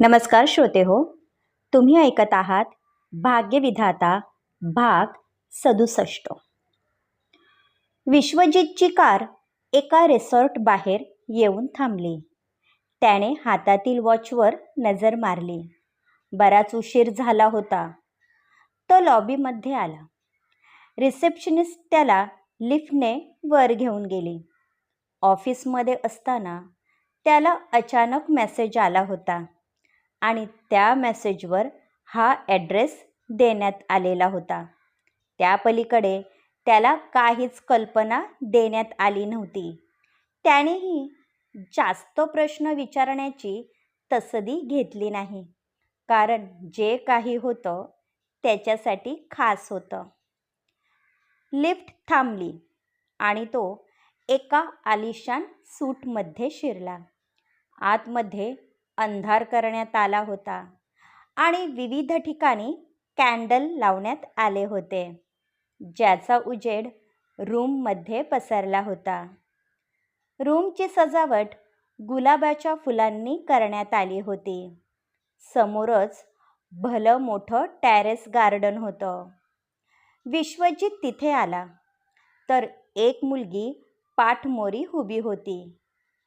नमस्कार श्रोते हो तुम्ही ऐकत आहात भाग्यविधाता भाग सदुसष्ट. विश्वजितची कार एका रिसॉर्ट बाहेर येऊन थांबली. त्याने हातातील वॉचवर नजर मारली. बराच उशीर झाला होता. तो लॉबीमध्ये आला. रिसेप्शनिस्ट त्याला लिफ्टने वर घेऊन गेली. ऑफिसमध्ये असताना त्याला अचानक मेसेज आला होता. आणि त्या मेसेजवर हा ॲड्रेस देण्यात आलेला होता. त्या पलीकडे त्याला काहीच कल्पना देण्यात आली नव्हती. त्यानेही जास्त प्रश्न विचारण्याची तसदी घेतली नाही. कारण जे काही होतं त्याच्यासाठी खास होतं. लिफ्ट थांबली आणि तो एका आलिशान सूटमध्ये शिरला. आतमध्ये अंधार करण्यात आला होता आणि विविध ठिकाणी कॅन्डल लावण्यात आले होते ज्याचा उजेड रूममध्ये पसरला होता. रूमची सजावट गुलाबाच्या फुलांनी करण्यात आली होती. समोरच भलं मोठं टॅरेस गार्डन होतं. विश्वजित तिथे आला. तर एक मुलगी पाठमोरी उभी होती.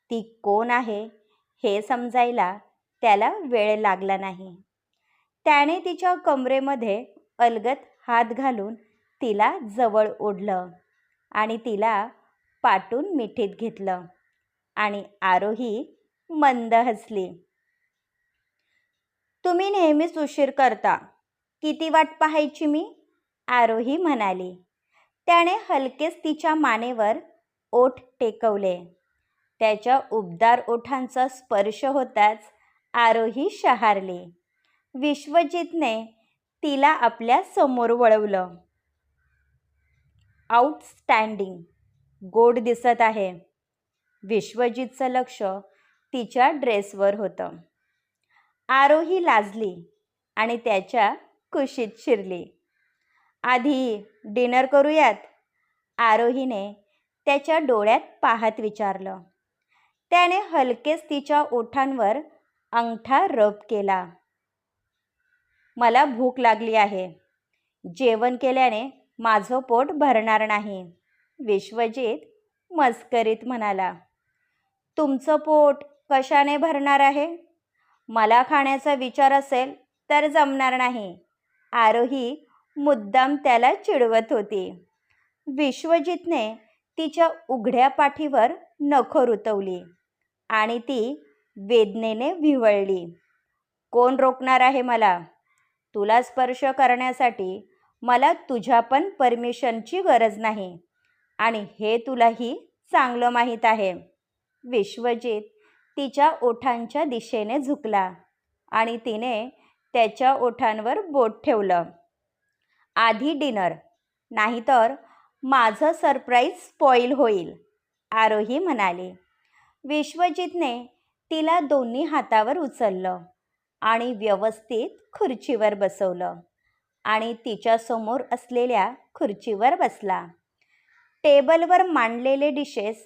ती कोण आहे? हे समजायला त्याला वेळ लागला नाही. त्याने तिच्या कमरेमध्ये अलगत हात घालून तिला जवळ ओढलं आणि तिला पाटून मिठीत घेतलं आणि आरोही मंद हसली. तुम्ही नेहमीच उशीर करता. किती वाट पाहायची मी? आरोही म्हणाली. त्याने हलकेच तिच्या मानेवर ओठ टेकवले. त्याच्या उबदार ओठांचा स्पर्श होताच आरोही शहारली. विश्वजितने तिला आपल्यासमोर वळवलं. आउटस्टँडिंग गोड दिसत आहे. विश्वजितचं लक्ष तिच्या ड्रेसवर होतं. आरोही लाजली आणि त्याच्या कुशीत शिरली. आधी डिनर करूयात. आरोहीने त्याच्या डोळ्यात पाहत विचारलं. त्याने हलकेच तिच्या ओठांवर अंगठा रब केला. मला भूक लागली आहे. जेवण केल्याने माझं पोट भरणार नाही विश्वजित मस्करीत म्हणाला. तुमचं पोट कशाने भरणार आहे? मला खाण्याचा विचार असेल तर जमणार नाही. आरोही मुद्दाम त्याला चिडवत होती. विश्वजितने तिच्या उघड्या पाठीवर नखर रुतवली. आणि ती वेदनेने विवळली. कोण रोखणार आहे मला? तुला स्पर्श करण्यासाठी मला तुझ्या पण परमिशनची गरज नाही. आणि हे तुलाही चांगलं माहीत आहे. विश्वजित तिच्या ओठांच्या दिशेने झुकला आणि तिने त्याच्या ओठांवर बोट ठेवलं. आधी डिनर. नाहीतर माझं सरप्राईज स्पॉईल होईल आरोही म्हणाली. विश्वजितने तिला दोन्ही हातावर उचललं आणि व्यवस्थित खुर्चीवर बसवलं आणि तिच्यासमोर असलेल्या खुर्चीवर बसला. टेबलवर मांडलेले डिशेस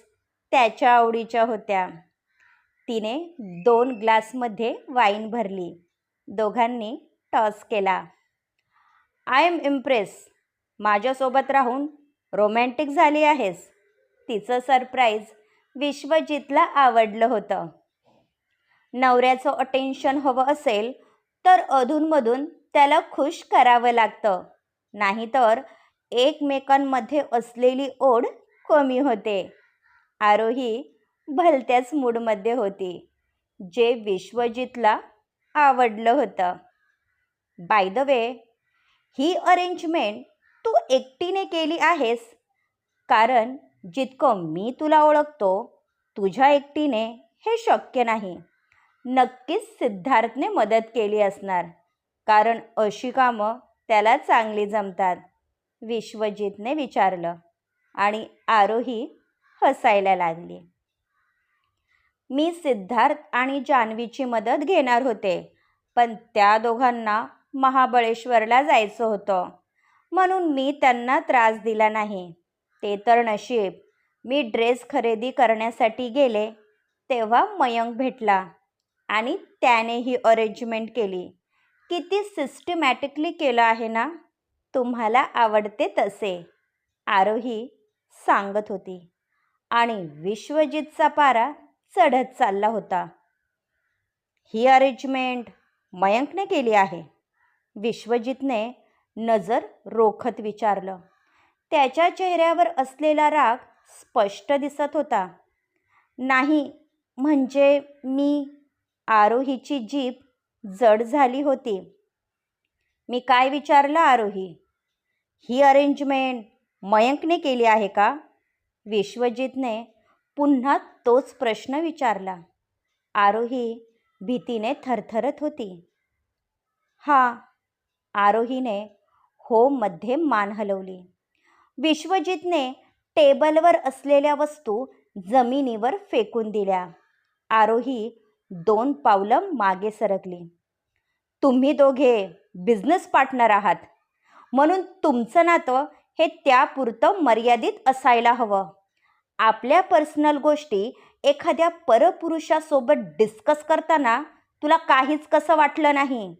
त्याच्या आवडीच्या होत्या. तिने दोन ग्लासमध्ये वाईन भरली. दोघांनी टॉस केला. आय एम इम्प्रेस माझ्यासोबत राहून रोमॅन्टिक झाली आहेस. तिचं सरप्राईज विश्वजितला आवडलं होतं. नवऱ्याचं अटेन्शन हवं असेल तर अधूनमधून त्याला खुश करावं लागतं. नाहीतर एकमेकांमध्ये असलेली ओढ कमी होते. आरोही भलत्याच मूडमध्ये होती जे विश्वजितला आवडलं होतं. बाय द वे ही अरेंजमेंट तू एकटीने केली आहेस? कारण जितकं मी तुला ओळखतो तुझ्या एकटीने हे शक्य नाही. नक्कीच सिद्धार्थने मदत केली असणार कारण अशी कामं त्याला चांगली जमतात विश्वजितने विचारलं आणि आरोही हसायला लागली. मी सिद्धार्थ आणि जान्हवीची मदत घेणार होते पण त्या दोघांना महाबळेश्वरला जायचं होतं म्हणून मी त्यांना त्रास दिला नाही. ते तर नशीब. मी ड्रेस खरेदी करण्यासाठी गेले तेव्हा मयंक भेटला आणि त्याने ही अरेंजमेंट केली. किती सिस्टमॅटिकली केलं आहे ना? तुम्हाला आवडते तसे आरोही सांगत होती. आणि विश्वजितचा पारा चढत चालला होता. ही अरेंजमेंट मयंकने केली आहे. विश्वजितने नजर रोखत विचारलं. त्याच्या चेहऱ्यावर असलेला राग स्पष्ट दिसत होता. नाही म्हणजे मी आरोहीची जीप जड झाली होती. मी काय विचारलं आरोही? ही अरेंजमेंट मयंकने केली आहे का? विश्वजितने पुन्हा तोच प्रश्न विचारला. आरोही भीतीने थरथरत होती. हा आरोहीने हो मध्ये मान हलवली. विश्वजितने टेबलवर असलेल्या वस्तू जमिनीवर फेकून दिल्या. आरोही दोन पावलं मागे सरकली. तुम्ही दोघे बिझनेस पार्टनर आहात. म्हणून तुमचं नातं हे त्यापुरतं मर्यादित असायला हवं. आपल्या पर्सनल गोष्टी एखाद्या परपुरुषासोबत डिस्कस करताना तुला काहीच कसं वाटलं नाही?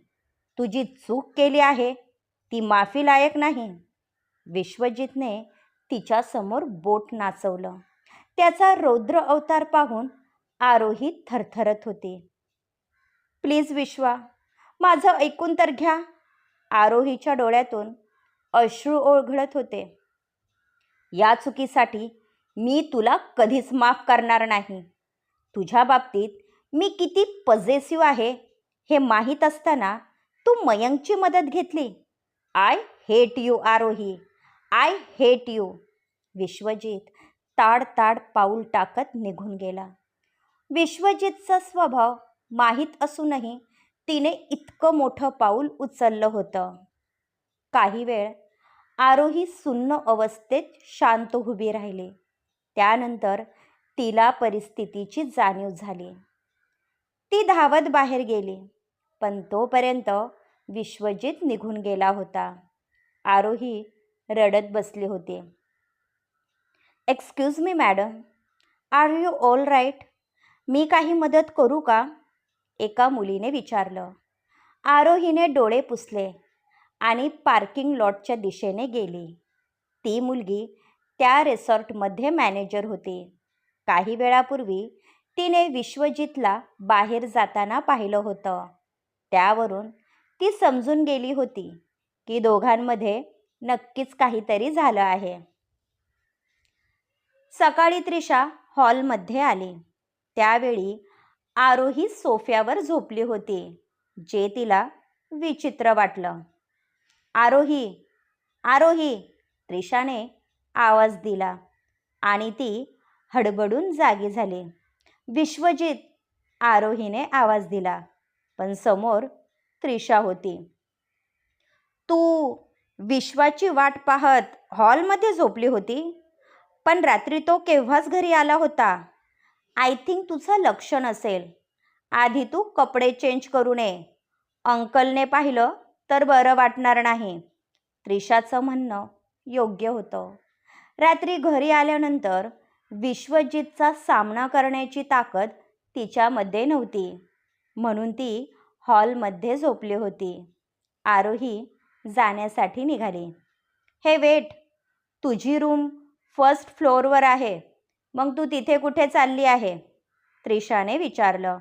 तुझी चूक केली आहे ती माफी लायक नाही. विश्वजितने तिच्यासमोर बोट नाचवलं. त्याचा रौद्र अवतार पाहून आरोही थरथरत होती. प्लीज विश्वा माझं ऐकून तर घ्या. आरोहीच्या डोळ्यातून अश्रू ओळघळत होते. या चुकीसाठी मी तुला कधीच माफ करणार नाही. तुझ्या बाबतीत मी किती पजेसिव आहे हे माहीत असताना तू मयंकची मदत घेतली. I hate you Aarohi. I hate you. Vishwajit ताड ताड पाऊल टाकत निघून गेला. विश्वजितचा स्वभाव माहीत असूनही तिने इतकं मोठं पाऊल उचललं होतं. काही वेळ आरोही सुन्न अवस्थेत शांत उभी राहिली. त्यानंतर तिला परिस्थितीची जाणीव झाली. ती धावत बाहेर गेली पण तोपर्यंत विश्वजित निघून गेला होता. आरोही रडत बसले होते. Excuse me madam are you all right मी काही मदत करू का? एका मुलीने विचारलं. आरोहीने डोळे पुसले आणि पार्किंग लॉटच्या दिशेने गेली. ती मुलगी त्या रिसॉर्टमध्ये मॅनेजर होती. काही वेळापूर्वी तिने विश्वजितला बाहेर जाताना पाहिलं होतं. त्यावरून ती समजून गेली होती की दोघांमध्ये नक्कीच काहीतरी झालं आहे. सकाळी त्रिशा हॉलमध्ये आली. त्यावेळी आरोही सोफ्यावर झोपली होती जे तिला विचित्र वाटलं. आरोही आरोही त्रिशाने आवाज दिला आणि ती हडबडून जागी झाली. विश्वजित आरोहीने आवाज दिला पण समोर त्रिशा होती. तू विश्वाची वाट पाहत हॉलमध्ये झोपली होती. पण रात्री तो केव्हाच घरी आला होता? आय थिंक तुझं लक्ष नसेल. आधी तू कपडे चेंज करू नये. अंकलने पाहिलं तर बरं वाटणार नाही. त्रिशाचं म्हणणं योग्य होतं. रात्री घरी आल्यानंतर विश्वजितचा सामना करण्याची ताकद तिच्यामध्ये नव्हती. म्हणून ती हॉलमध्ये झोपली होती. आरोही जाण्यासाठी निघाली. हे वेट तुझी रूम फर्स्ट फ्लोअरवर आहे. मग तू तिथे कुठे चालली आहे? त्रिशाने विचारलं.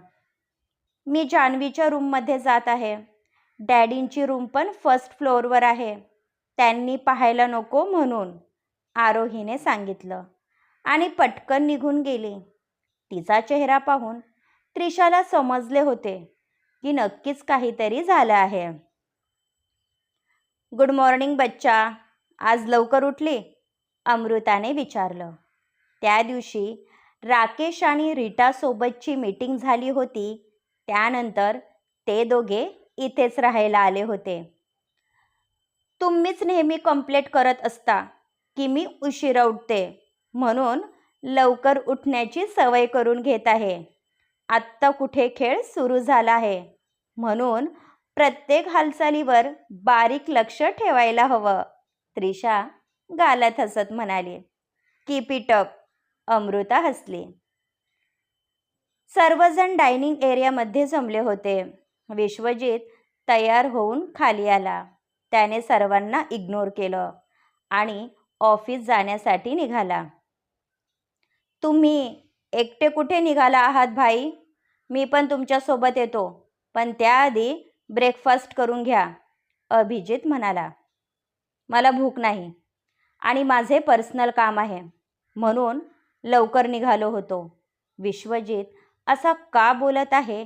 मी जान्हवीच्या रूममध्ये जात आहे. डॅडींची रूम पण फर्स्ट फ्लोअरवर आहे. त्यांनी पाहायला नको म्हणून आरोहीने सांगितलं. आणि पटकन निघून गेली. तिचा चेहरा पाहून त्रिशाला समजले होते की नक्कीच काहीतरी झालं आहे. गुड मॉर्निंग बच्चा. आज लवकर उठली? अमृताने विचारलं. त्या दिवशी राकेश आणि रीटासोबतची मीटिंग झाली होती. त्यानंतर ते दोघे इथेच राहायला आले होते. तुम्हीच नेहमी कंप्लेट करत असता की मी उशिरा उठते म्हणून लवकर उठण्याची सवय करून घेत आहे. आत्ता कुठे खेळ सुरू झाला आहे? म्हणून प्रत्येक हालचालीवर बारीक लक्ष ठेवायला हवं. त्रिशा गालात हसत म्हणाली कीप इट अप अमृता हसली. सर्वजण डायनिंग एरियामध्ये जमले होते. विश्वजित तयार होऊन खाली आला. त्याने सर्वांना इग्नोर केलं आणि ऑफिस जाण्यासाठी निघाला. तुम्ही एकटे कुठे निघाला आहात भाई? मी पण तुमच्यासोबत येतो. पण त्याआधी ब्रेकफास्ट करून घ्या. अभिजित म्हणाला मला भूक नाही आणि माझे पर्सनल काम आहे. म्हणून लवकर निघालो होतो. विश्वजित असा का बोलत आहे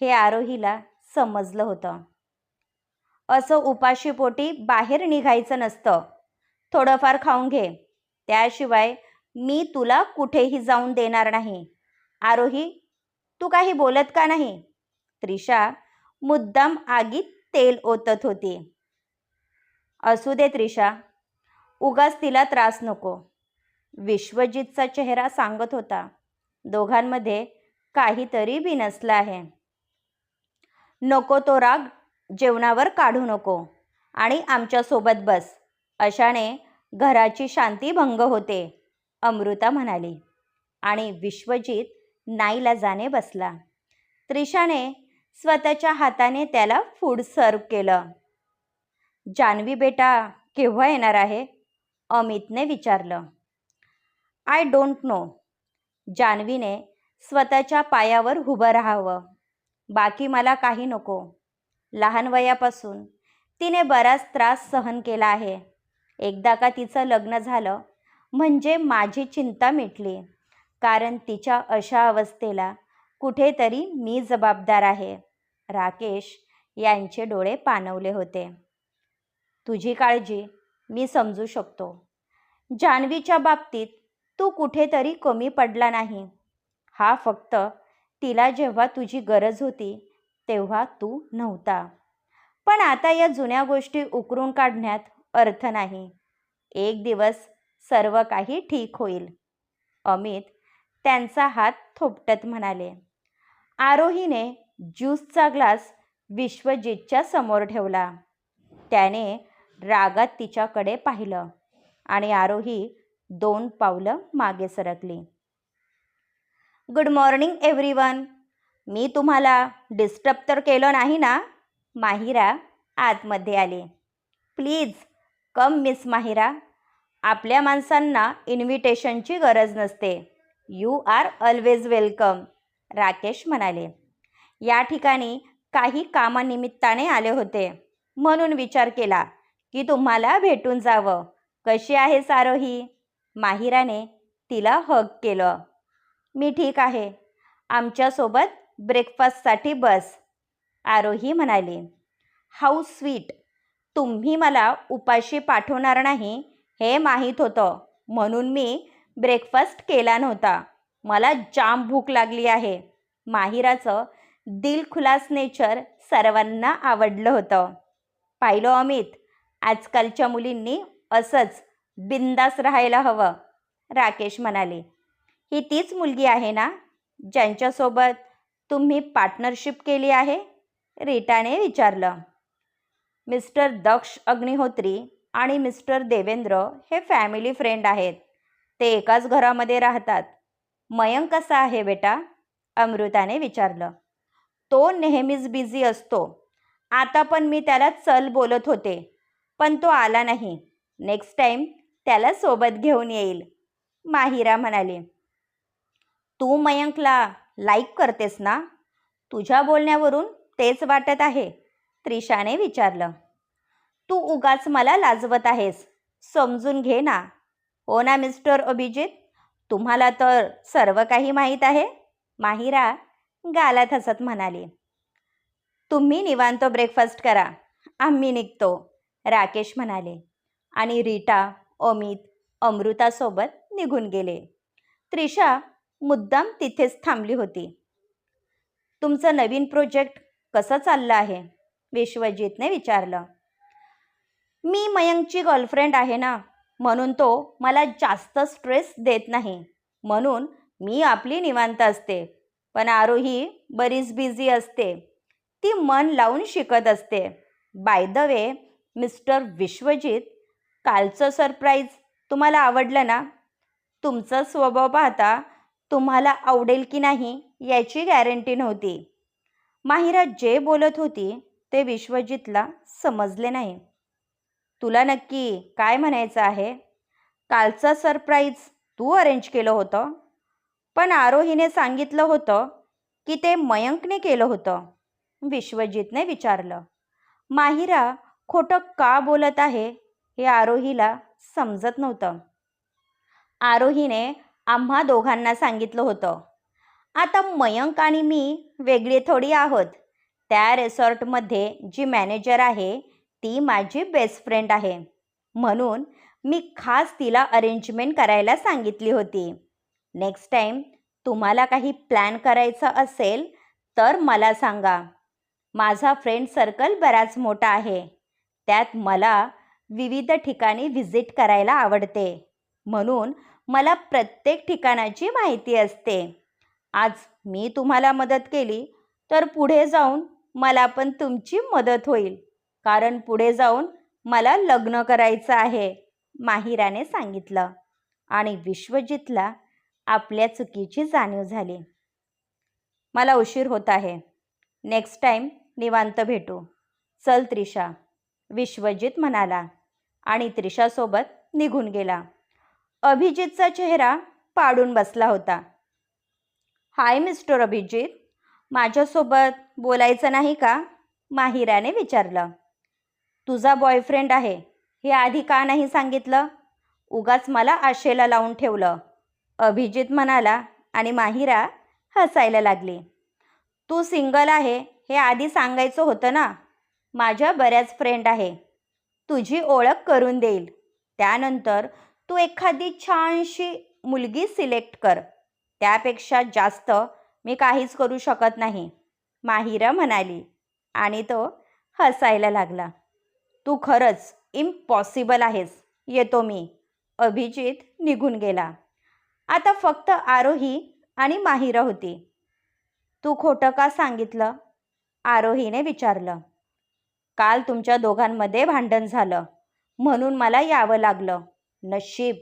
हे आरोहीला समजलं होतं. असं उपाशीपोटी बाहेर निघायचं नसतं. थोडंफार खाऊन घे. त्याशिवाय मी तुला कुठेही जाऊन देणार नाही. आरोही तू काही बोलत का नाही? त्रिशा मुद्दाम आगीत तेल ओतत होती. असू दे त्रिशा उगाच तिला त्रास नको. विश्वजितचा चेहरा सांगत होता. दोघांमध्ये काहीतरी बिनसलं आहे. नको तो राग जेवणावर काढू नको आणि आमच्यासोबत बस. अशाने घराची शांती भंग होते अमृता म्हणाली. आणि विश्वजित नाईलाजाने बसला. त्रिशाने स्वतःच्या हाताने त्याला फूड सर्व केलं. जान्हवी बेटा केव्हा येणार आहे? अमितने विचारलं. आय डोंट नो जान्हवीने स्वतःच्या पायावर उभं राहावं. बाकी मला काही नको. लहान वयापासून तिने बराच त्रास सहन केला आहे. एकदा का तिचं लग्न झालं म्हणजे माझी चिंता मिटली. कारण तिच्या अशा अवस्थेला कुठेतरी मी जबाबदार आहे. राकेश यांचे डोळे पाणवले होते. तुझी काळजी मी समजू शकतो. जान्हवीच्या बाबतीत तू कुठेतरी कमी पडला नाही. हा फक्त तिला जेव्हा तुझी गरज होती तेव्हा तू नव्हता. पण आता या जुन्या गोष्टी उकरून काढण्यात अर्थ नाही. एक दिवस सर्व काही ठीक होईल. अमित त्यांचा हात थोपटत म्हणाले. आरोहीने ज्यूसचा ग्लास विश्वजितच्या समोर ठेवला. त्याने रागात तिच्याकडे पाहिलं आणि आरोही दोन पावलं मागे सरकली. गुड मॉर्निंग एव्हरीवन मी तुम्हाला डिस्टर्ब तर केलं नाही ना? माहिरा आतमध्ये आली. Please come miss Mahira. आपल्या माणसांना इन्व्हिटेशनची गरज नसते. You are always welcome Rakesh म्हणाले. या ठिकाणी काही कामानिमित्ताने आले होते. म्हणून विचार केला की तुम्हाला भेटून जावं. कशी आहे सारोही? माहिराने तिला हग केलं. मी ठीक आहे. आमच्यासोबत ब्रेकफास्टसाठी बस. आरोही म्हणाली. हाऊ स्वीट तुम्ही मला उपाशी पाठवणार नाही हे माहीत होतं. म्हणून मी ब्रेकफास्ट केला नव्हता. मला जाम भूक लागली आहे. माहिराचं दिलखुलास नेचर सर्वांना आवडलं होतं. पाहिलो अमित आजकालच्या मुलींनी असंच बिंदास राहायला हवं. राकेश म्हणाले ही तीच मुलगी आहे ना ज्यांच्यासोबत तुम्ही पार्टनरशिप केली आहे? रीटाने विचारलं. मिस्टर दक्ष अग्निहोत्री आणि मिस्टर देवेंद्र हे फॅमिली फ्रेंड आहेत. ते एकाच घरामध्ये राहतात. मयंक कसा आहे बेटा? अमृताने विचारलं. तो नेहमीच बिझी असतो. आता पण मी त्याला चल बोलत होते पण तो आला नाही. नेक्स्ट टाईम त्याला सोबत घेऊन येईल. माहिरा म्हणाली तू मयंकला लाईक करतेस ना? तुझ्या बोलण्यावरून तेच वाटत आहे त्रिशाने विचारलं. तू उगाच मला लाजवत आहेस समजून घे ना. हो ना मिस्टर अभिजित. तुम्हाला तर सर्व काही माहीत आहे. माहिरा गालात हसत म्हणाली. तुम्ही निवांत ब्रेकफास्ट करा. आम्ही निघतो. राकेश म्हणाले. आणि रीटा अमित अमृतासोबत निघून गेले. त्रिशा मुद्दाम तिथेच थांबली होती. तुमचं नवीन प्रोजेक्ट कसं चाललं आहे? विश्वजितने विचारलं. मी मयंकची गर्लफ्रेंड आहे ना म्हणून तो मला जास्त स्ट्रेस देत नाही. म्हणून मी आपली निवांत असते. पण आरोही बरीच बिझी असते. ती मन लावून शिकत असते. By the way mister Vishwajit कालचं सरप्राईज तुम्हाला आवडलं ना? तुमचा स्वभाव पाहता तुम्हाला आवडेल की नाही याची गॅरंटी नव्हती. माहिरा जे बोलत होती ते विश्वजितला समजले नाही. तुला नक्की काय म्हणायचं आहे? कालचं सरप्राईज तू अरेंज केलं होतं? पण आरोहीने सांगितलं होतं की ते मयंकने केलं होतं. विश्वजितने विचारलं माहिरा खोटं का बोलत आहे? हे आरोहीला समजत नव्हतं. आरोहीने आम्हा दोघांना सांगितलं होतं आता मयंक आणि मी वेगळी थोडी आहोत. त्या रिसॉर्टमध्ये जी मॅनेजर आहे ती माझी बेस्ट फ्रेंड आहे. म्हणून मी खास तिला अरेंजमेंट करायला सांगितली होती. नेक्स्ट टाईम तुम्हाला काही प्लॅन करायचं असेल तर मला सांगा. माझा फ्रेंड सर्कल बराच मोठा आहे. त्यात मला विविध ठिकाणी व्हिजिट करायला आवडते. म्हणून मला प्रत्येक ठिकाणाची माहिती असते. आज मी तुम्हाला मदत केली तर पुढे जाऊन मला पण तुमची मदत होईल. कारण पुढे जाऊन मला लग्न करायचं आहे माहिराने सांगितलं. आणि विश्वजितला आपल्या चुकीची जाणीव झाली. मला उशीर होत आहे. नेक्स्ट टाईम निवांत भेटू. चल त्रिशा. विश्वजित म्हणाला आणि त्रिशासोबत निघून गेला. अभिजितचा चेहरा पाडून बसला होता. Hi mister Abhijit. माझ्यासोबत बोलायचं नाही का? माहिराने विचारलं. तुझा बॉयफ्रेंड आहे. हे आधी का नाही सांगितलं? उगाच मला आशेला लावून ठेवलं. अभिजित म्हणाला आणि माहिरा हसायला लागली. तू सिंगल आहे हे आधी सांगायचं होतं ना? माझ्या बऱ्याच फ्रेंड आहे. तुझी ओळख करून देईल. त्यानंतर तू एखादी छानशी मुलगी सिलेक्ट कर. त्यापेक्षा जास्त मी काहीच करू शकत नाही माहिरा म्हणाली आणि तो हसायला लागला. तू खरंच इम्पॉसिबल आहेस. येतो मी. अभिजित निघून गेला. आता फक्त आरोही आणि माहिरा होती. तू खोटं का सांगितलं? आरोहीने विचारलं. काल तुमच्या दोघांमध्ये भांडण झालं. म्हणून मला यावं लागलं. नशीब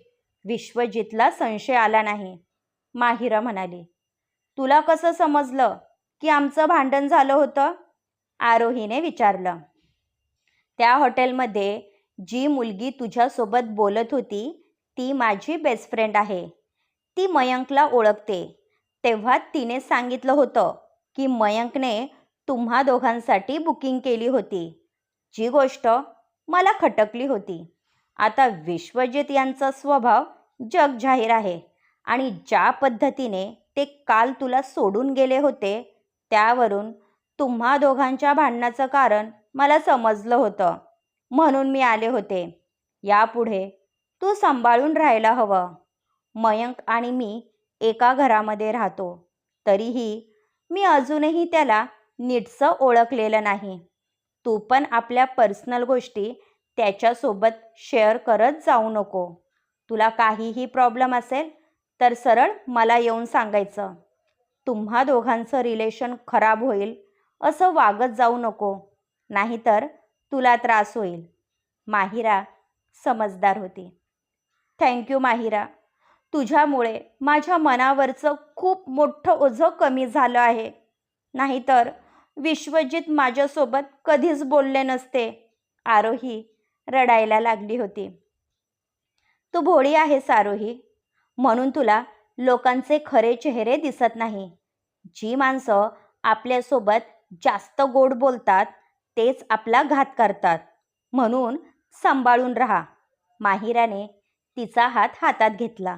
विश्वजितला संशय आला नाही. माहिरा म्हणाली. तुला कसं समजलं की आमचं भांडण झालं होतं? आरोहीने विचारलं. त्या हॉटेलमध्ये जी मुलगी तुझ्यासोबत बोलत होती ती माझी बेस्ट फ्रेंड आहे. ती मयंकला ओळखते. तेव्हा तिने सांगितलं होतं की मयंकने तुम्हा दोघांसाठी बुकिंग केली होती. जी गोष्ट मला खटकली होती. आता विश्वजित यांचा स्वभाव जग जाहीर आहे आणि ज्या पद्धतीने ते काल तुला सोडून गेले होते त्यावरून तुम्हा दोघांच्या भांडणाचं कारण मला समजलं होतं. म्हणून मी आले होते. यापुढे तू सांभाळून राहायला हवं. मयंक आणि मी एका घरामध्ये राहतो. तरीही मी अजूनही त्याला नीटसं ओळखलेलं नाही. तू पण आपल्या पर्सनल गोष्टी त्याच्यासोबत शेअर करत जाऊ नको. तुला काहीही प्रॉब्लेम असेल तर सरळ मला येऊन सांगायचं. तुम्हा दोघांचं रिलेशन खराब होईल असं वागत जाऊ नको. नाहीतर तुला त्रास होईल. माहिरा समजदार होती. Thank you Mahira. तुझ्यामुळे माझ्या मनावरचं खूप मोठं ओझं कमी झालं आहे. नाहीतर विश्वजित माझ्यासोबत कधीच बोलले नसते. आरोही रडायला लागली होती. तू भोळी आहेस आरोही. म्हणून तुला लोकांचे खरे चेहरे दिसत नाही. जी माणसं आपल्यासोबत जास्त गोड बोलतात तेच आपला घात करतात. म्हणून सांभाळून राहा. माहिराने तिचा हात हातात घेतला.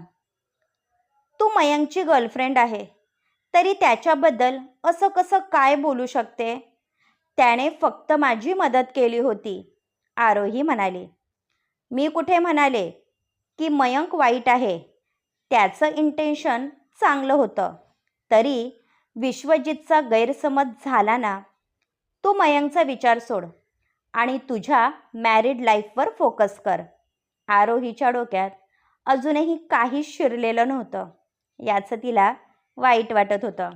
तू मयंकची गर्लफ्रेंड आहे. तरी त्याच्याबद्दल असं कसं काय बोलू शकते? त्याने फक्त माझी मदत केली होती आरोही म्हणाली. मी कुठे म्हणाले की मयंक वाईट आहे? त्याचं इंटेन्शन चांगलं होतं. तरी विश्वजितचा गैरसमज झाला ना? तू मयंकचा विचार सोड आणि तुझ्या मॅरिड लाईफवर फोकस कर. आरोहीच्या डोक्यात अजूनही काहीच शिरलेलं नव्हतं. याचं तिला वाईट वाटत होतं.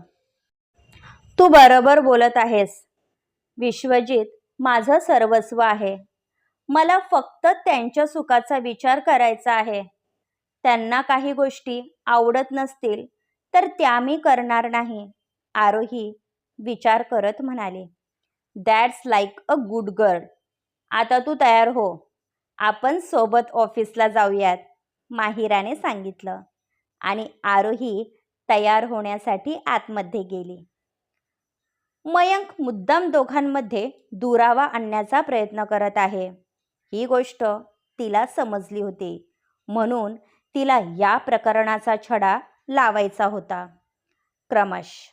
तू बरोबर बोलत आहेस. विश्वजित माझं सर्वस्व आहे. मला फक्त त्यांच्या सुखाचा विचार करायचा आहे. त्यांना काही गोष्टी आवडत नसतील तर त्या मी करणार नाही आरोही विचार करत म्हणाले. That's like a good girl आता तू तयार हो. आपण सोबत ऑफिसला जाऊयात माहिराने सांगितलं. आणि आरोही तयार होण्यासाठी आतमध्ये गेली. मयंक मुद्दाम दोघांमध्ये दुरावा आणण्याचा प्रयत्न करत आहे. ही गोष्ट तिला समजली होती. म्हणून तिला या प्रकरणाचा छडा लावायचा होता. क्रमश.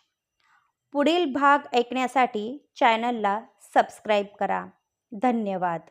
पुढील भाग ऐकण्यासाठी चॅनलला सबस्क्राईब करा. धन्यवाद.